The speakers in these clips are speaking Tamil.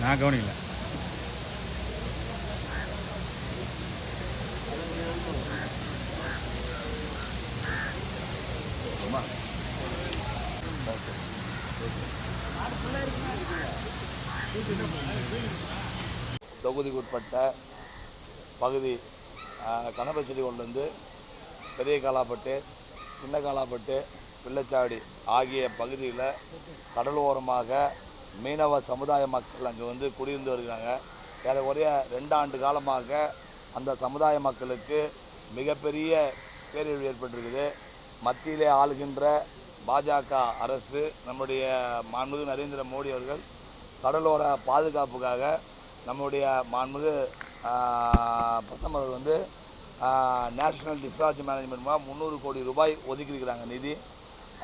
நான் கவனிக்கல. தொகுதிக்குட்பட்ட பகுதி கணபச்செடி கொண்டு வந்து பெரிய காலாப்பட்டு சின்ன காலாப்பட்டு பிள்ளைச்சாவடி ஆகிய பகுதியில் கடலோரமாக மீனவ சமுதாய மக்கள் அங்கே வந்து குடியிருந்து வருகிறாங்க. ஏறக்குறைய ரெண்டாண்டு காலமாக அந்த சமுதாய மக்களுக்கு மிகப்பெரிய பேரழிவு ஏற்பட்டிருக்குது. மத்தியிலே ஆளுகின்ற பாஜக அரசு நம்முடைய மாண்புமிகு நரேந்திர மோடி அவர்கள் கடலோர பாதுகாப்புக்காக நம்முடைய மாண்புமிகு பிரதமர் வந்து நேஷ்னல் டிசாஸ்டர் மேனேஜ்மெண்ட் முந்நூறு கோடி ரூபாய் ஒதுக்கியிருக்கிறாங்க நிதி.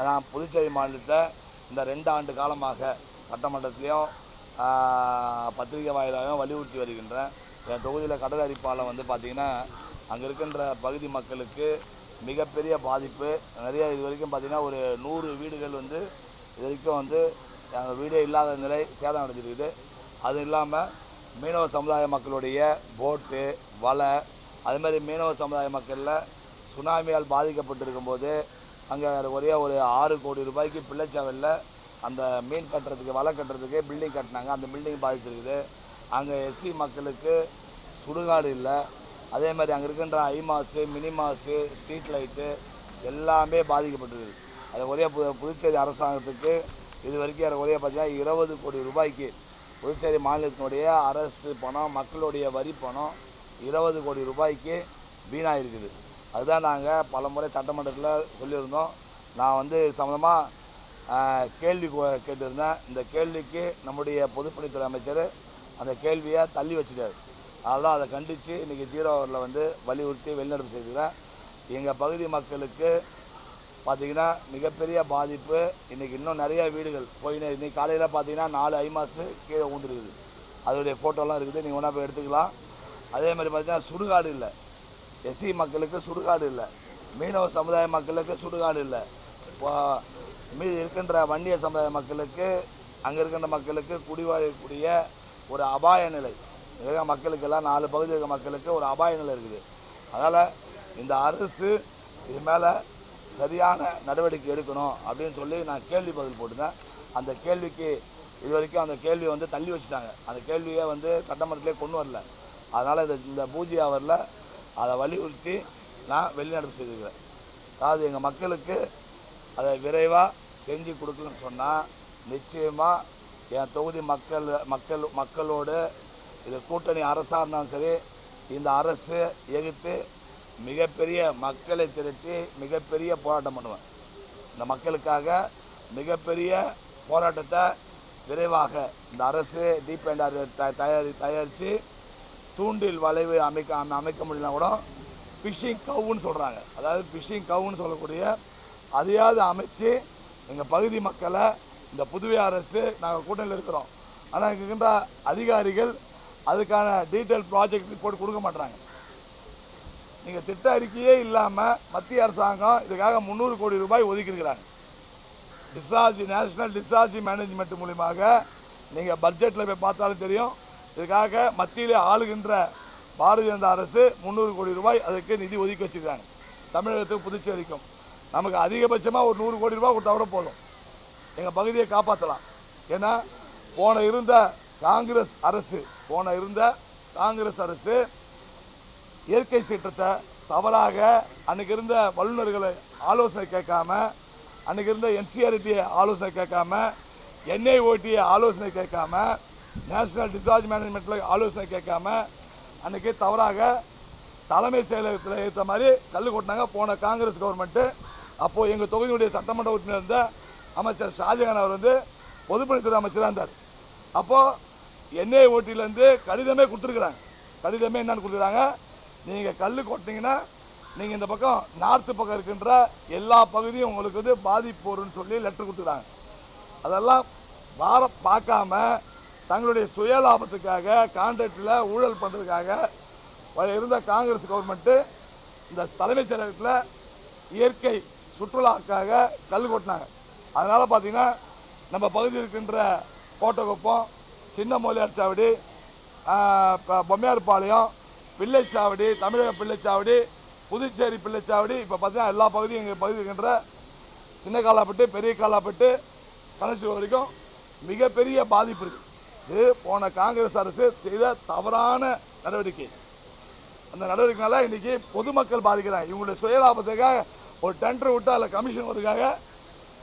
நான் புதுச்சேரி மாநிலத்தில் இந்த ரெண்டு ஆண்டு காலமாக சட்டமன்றத்திலையும் பத்திரிகை வாயிலாகவும் வலியுறுத்தி வருகின்றேன் என் தொகுதியில் கடல் அரிப்பாலம் வந்து பார்த்திங்கன்னா அங்கே இருக்கின்ற பகுதி மக்களுக்கு மிகப்பெரிய பாதிப்பு. நிறைய இது வரைக்கும் பார்த்திங்கன்னா ஒரு நூறு வீடுகள் வந்து இது வரைக்கும் வந்து எங்கள் வீடே இல்லாத நிலை சேதம் அடைஞ்சிருக்குது. அது இல்லாமல் மீனவ சமுதாய மக்களுடைய போட்டு வலை அதுமாதிரி மீனவ சமுதாய மக்களில் சுனாமியால் பாதிக்கப்பட்டிருக்கும் போது அங்கே ஒரே ஒரு ஆறு கோடி ரூபாய்க்கு பிள்ளைச்சாவலில் அந்த மீன் கட்டுறதுக்கு வலை கட்டுறதுக்கு பில்டிங் கட்டினாங்க. அந்த பில்டிங் பாதிச்சிருக்குது. அங்கே எஸ்சி மக்களுக்கு சுடுகாடு இல்லை. அதே மாதிரி அங்கே இருக்கின்ற ஐ மினிமாஸு மினி ஸ்ட்ரீட் லைட்டு எல்லாமே பாதிக்கப்பட்டிருக்குது. அது ஒரே பு புதுச்சேரி அரசாங்கத்துக்கு இது வரைக்கும் ஒரே பார்த்தீங்கன்னா இருபது கோடி ரூபாய்க்கு புதுச்சேரி மாநிலத்தினுடைய அரசு பணம் மக்களுடைய வரி பணம் இருபது கோடி ரூபாய்க்கு வீணாக இருக்குது அதுதான் நாங்கள் பல முறை சட்டமன்றத்தில் சொல்லியிருந்தோம். நான் வந்து சம்மந்தமாக கேள்வி கேட்டிருந்தேன். இந்த கேள்விக்கு நம்முடைய பொதுப்பணித்துறை அமைச்சர் அந்த கேள்வியை தள்ளி வச்சுட்டார். அதெல்லாம் அதை கண்டித்து இன்றைக்கி ஜீரோ ஹவரில் வந்து வலியுறுத்தி வெளிநடப்பு செய்திருக்கிறேன் எங்கள் பகுதி மக்களுக்கு பார்த்தீங்கன்னா மிகப்பெரிய பாதிப்பு. இன்றைக்கி இன்னும் நிறைய வீடுகள் போயின்னு இன்றைக்கி காலையில் பார்த்தீங்கன்னா நாலு ஐ கீழே ஊந்துருக்குது. அதோடைய ஃபோட்டோலாம் இருக்குது. நீங்கள் ஒன்றா போய் எடுத்துக்கலாம். அதே மாதிரி பார்த்திங்கன்னா சுடுகாடு இல்லை. எஸ்சி மக்களுக்கு சுடுகாடு இல்லை. மீனவ சமுதாய மக்களுக்கு சுடுகாடு இல்லை. இப்போ இருக்கின்ற வன்னிய சமுதாய மக்களுக்கு அங்கே இருக்கின்ற மக்களுக்கு குடிவாழக்கூடிய ஒரு அபாய நிலை. இருக்கிற மக்களுக்கெல்லாம் நாலு பகுதி இருக்கிற மக்களுக்கு ஒரு அபாய நிலை இருக்குது. அதனால் இந்த அரசு இது மேலே சரியான நடவடிக்கை எடுக்கணும் அப்படின்னு சொல்லி நான் கேள்வி பதில் போட்டிருந்தேன். அந்த கேள்விக்கு இது வரைக்கும் அந்த கேள்வியை வந்து தள்ளி வச்சுட்டாங்க. அந்த கேள்வியை வந்து சட்டமன்றத்திலே கொண்டு வரல. அதனால் இந்த இந்த பூஜை அவரில் அதை வலியுறுத்தி நான் வெளிநடப்பு செய்திருக்கிறேன் அதாவது எங்கள் மக்களுக்கு அதை விரைவாக செஞ்சு கொடுக்கணும்னு சொன்னால் நிச்சயமாக என் தொகுதி மக்கள் மக்கள் மக்களோடு இது கூட்டணி அரசாக இருந்தாலும் சரி இந்த அரசு எதிர்த்து மிகப்பெரிய மக்களை திரட்டி மிகப்பெரிய போராட்டம் பண்ணுவேன். இந்த மக்களுக்காக மிகப்பெரிய போராட்டத்தை விரைவாக இந்த அரசு டீப் தயாரி தயாரித்து தூண்டில் வளைவு அமைக்க அமைக்க முடியலனா கூட ஃபிஷிங் கவுன்னு சொல்கிறாங்க அதாவது ஃபிஷிங் கவுன்னு சொல்லக்கூடிய அதையாவது அமைச்சு எங்கள் பகுதி மக்களை இந்த புதுவை அரசு நாங்கள் கூட்டணியில் இருக்கிறோம். ஆனால் இங்கே இருக்கின்ற அதிகாரிகள் அதுக்கான டீட்டெயில் ப்ராஜெக்ட் ரிப்போர்ட் கொடுக்க மாட்டுறாங்க நீங்கள் திட்ட அறிக்கையே இல்லாமல் மத்திய அரசாங்கம் இதுக்காக முந்நூறு கோடி ரூபாய் ஒதுக்கியிருக்கிறாங்க. டிசார்ஜ் நேஷனல் டிசார்ஜ் மேனேஜ்மெண்ட் மூலியமாக நீங்கள் பட்ஜெட்டில் போய் பார்த்தாலும் தெரியும். இதுக்காக மத்தியிலே ஆளுகின்ற பாரதிய ஜனதா அரசு முந்நூறு கோடி ரூபாய் அதுக்கு நிதி ஒதுக்கி வச்சிருக்காங்க. தமிழகத்துக்கு புதுச்சேரிக்கும். நமக்கு அதிகபட்சமாக ஒரு நூறு கோடி ரூபாய் கொடுத்தா கூட போதும். எங்கள் பகுதியை காப்பாற்றலாம் ஏன்னா போன இருந்த காங்கிரஸ் அரசு போன இருந்த காங்கிரஸ் அரசு இயற்கை சீற்றத்தை தவறாக அன்றைக்கி இருந்த வல்லுநர்களை ஆலோசனை கேட்காம அன்றைக்கி இருந்த என்சிஆர்டியை ஆலோசனை கேட்காம என்ஐஓடியை ஆலோசனை கேட்காம நேஷனல் டிசாஸ்டர் மேனேஜ்மெண்ட்டில் ஆலோசனை கேட்காம அன்னைக்கு தவறாக தலைமை செயலகத்தில் ஏற்ற மாதிரி கல் கொட்டினாங்க. போன காங்கிரஸ் கவர்மெண்ட்டு அப்போது எங்கள் தொகுதியினுடைய சட்டமன்ற உறுப்பினர் இருந்த அமைச்சர் ஷாஜகான் அவர் வந்து பொதுப்பணித்துறை அமைச்சராக இருந்தார். அப்போது என்ஐ ஓட்டிலேருந்து கடிதமே கொடுத்துருக்குறாங்க. கடிதமே என்னென்னு கொடுக்குறாங்க. நீங்கள் கல் கொட்டினீங்கன்னா நீங்கள் இந்த பக்கம் நார்த்து பக்கம் இருக்கின்ற எல்லா பகுதியும் உங்களுக்கு வந்து பாதிப்பு வரும்னு சொல்லி லெட்டர் கொடுத்துக்கிறாங்க. அதெல்லாம் வார பார்க்காம தங்களுடைய சுய லாபத்துக்காக கான்ட்ராக்டில் ஊழல் பண்ணுறதுக்காக இருந்த காங்கிரஸ் கவர்மெண்ட்டு இந்த தலைமைச் செயலகத்தில் இயற்கை சுற்றுலாக்காக கல் கொட்டினாங்க. அதனால் பார்த்திங்கன்னா நம்ம பகுதியில் இருக்கின்ற கோட்டகுப்பம் சின்ன மொழியார் சாவடி பொம்மையார் பாளையம் பிள்ளைச்சாவடி தமிழக பிள்ளைச்சாவடி புதுச்சேரி பிள்ளைச்சாவடி இப்போ பார்த்தீங்கன்னா எல்லா பகுதியும் எங்கள் பகுதி இருக்கின்ற சின்ன காலாப்பட்டு பெரிய காலாப்பட்டு கணசி வரைக்கும் மிகப்பெரிய பாதிப்பு இருக்குது இது போன காங்கிரஸ் அரசு செய்த தவறான நடவடிக்கை. அந்த நடவடிக்கைனால இன்றைக்கி பொதுமக்கள் பாதிக்கிறாங்க. இவங்களுடைய சுய லாபத்துக்காக ஒரு டெண்டர் விட்டு அதில் கமிஷன் வருதுக்காக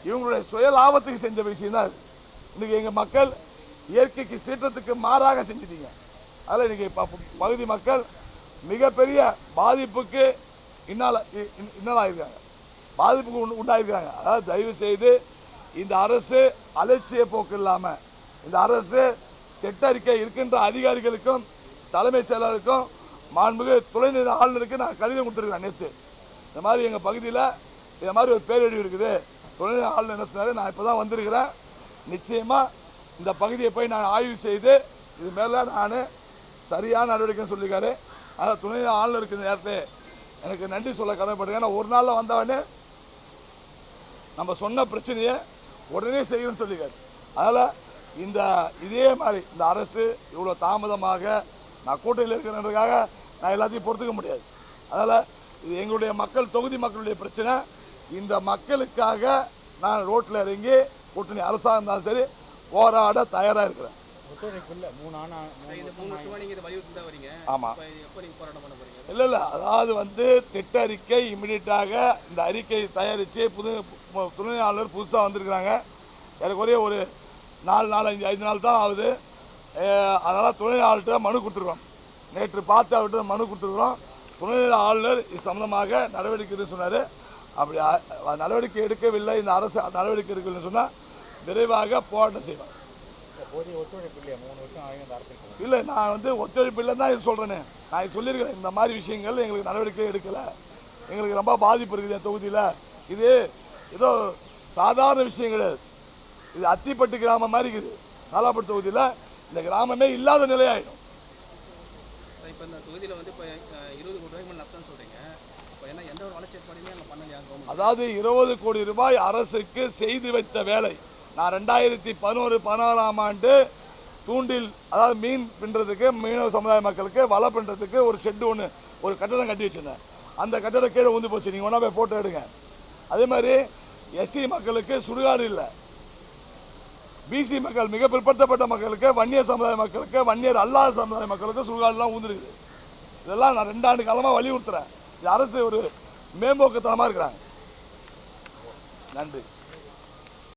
இவங்களுடைய சுய லாபத்துக்கு செஞ்ச விஷயம் தான் இது எங்கள் மக்கள் இயற்கைக்கு சீற்றத்துக்கு மாறாக செஞ்சிட்டீங்க. அதில் இன்றைக்கி ப- பகுதி மக்கள் மிகப்பெரிய பாதிப்புக்கு இன்னால் இ- பாதிப்புக்கு உண்டு- உண்டாயிருக்காங்க. அதாவது தயவு செய்து இந்த அரசு அலட்சிய போக்கு இல்லாமல் இந்த அரசு திட்டறிக்கை இருக்கின்ற அதிகாரிகளுக்கும் தலைமை செயலருக்கும் மாண்புமிகு துணைநிலை ஆளுநருக்கு நான் கடிதம் கொடுத்துருக்கேன் நேற்று இந்த மாதிரி எங்கள் பகுதியில் இந்த மாதிரி ஒரு பேரழிவு இருக்குது. துணைநிலை ஆளுநர் என்ன சொன்னார்? நான் இப்போ தான் வந்திருக்கிறேன். நிச்சயமாக இந்த பகுதியை போய் நான் ஆய்வு செய்து இது மேலே நான் சரியான நடவடிக்கைன்னு சொல்லியிருக்காரு. அதனால் துணைநிலை ஆளுநருக்கு இந்த நேரத்தில் எனக்கு நன்றி சொல்ல கடமைப்பட்டிருக்கேன். ஏன்னா ஒரு நாளில் வந்தவொடனே நம்ம சொன்ன பிரச்சனையை உடனே செய்யணும்னு சொல்லியிருக்காரு. அதனால் இந்த இதே மாதிரி இந்த அரசு இவ்வளோ தாமதமாக நான் கூட்டணியில் இருக்கிறதுக்காக நான் எல்லாத்தையும் பொறுத்துக்க முடியாது. அதனால் இது எங்களுடைய மக்கள் தொகுதி மக்களுடைய பிரச்சனை. இந்த மக்களுக்காக நான் ரோட்டில் இறங்கி கூட்டணி அரசாக இருந்தாலும் சரி போராட தயாராக இருக்கிறேன். ஒத்துழைப்பு இல்லை இல்லை. இல்லை அதாவது வந்து திட்ட அறிக்கை இமிடியட்டாக இந்த அறிக்கை தயாரித்து புது துணை ஆளுநர் புதுசாக வந்திருக்கிறாங்க. ஏறக்குறைய ஒரு நாலு நாலு அஞ்சு ஐந்து நாள் தான் ஆகுது. அதனால் துணை ஆளுநர்கிட்ட மனு கொடுத்துருக்கோம். நேற்று பார்த்து அவர்கிட்ட மனு கொடுத்துருக்குறோம். துணைநிலை ஆளுநர் இது சம்பந்தமாக நடவடிக்கை எடுக்க சொன்னார். அப்படி நடவடிக்கை எடுக்கவில்லை. இந்த அரசு நடவடிக்கை எடுக்கவில்லைன்னு சொன்னால் விரைவாக போராட்டம் செய்வோம் இல்லை நான் வந்து ஒத்துழைப்பு இல்லைன்னு தான் இது சொல்கிறேனே நான் இது சொல்லியிருக்கிறேன். இந்த மாதிரி விஷயங்கள் எங்களுக்கு நடவடிக்கை எடுக்கலை. எங்களுக்கு ரொம்ப பாதிப்பு இருக்குது என் தொகுதியில். இது ஏதோ சாதாரண விஷயம் கிடையாது இது அத்திப்பட்டு கிராமம் மாதிரி இருக்குது. காலாப்பட்டு தொகுதியில் இந்த கிராமமே இல்லாத நிலையாயிடும். இப்போ இந்த தொகுதியில் வந்து இப்போ இருபது கோடி ரூபாய்க்கு அதாவது இருபது கோடி ரூபாய் அரசுக்கு செய்து வைத்த வேலை. நான் ரெண்டாயிரத்தி பதினோரு பதினாறாம் ஆண்டு தூண்டில் அதாவது மீன் பின்றதுக்கு மீனவ சமுதாய மக்களுக்கு வலை பின்றதுக்கு ஒரு ஷெட்டு ஒன்று ஒரு கட்டடம் கட்டி வச்சிருந்தேன். அந்த கட்டடம் கீழே ஊந்து போச்சு. நீங்கள் ஒன்றா போய் போட்டோ எடுங்க. அதே மாதிரி எஸ்சி மக்களுக்கு சுடுகாடு இல்லை. பிசி மக்கள் மிக பிற்படுத்தப்பட்ட மக்களுக்கு வன்னியர் சமுதாய மக்களுக்கு வன்னியர் அல்லாத சமுதாய மக்களுக்கு சுடுகாடுலாம் ஊந்துருக்குது. இதெல்லாம் நான் ரெண்டாண்டு காலமாக வலியுறுத்துறேன். இது அரசு ஒரு மேம்போக்குத்தனமாக இருக்கிறாங்க. நன்றி.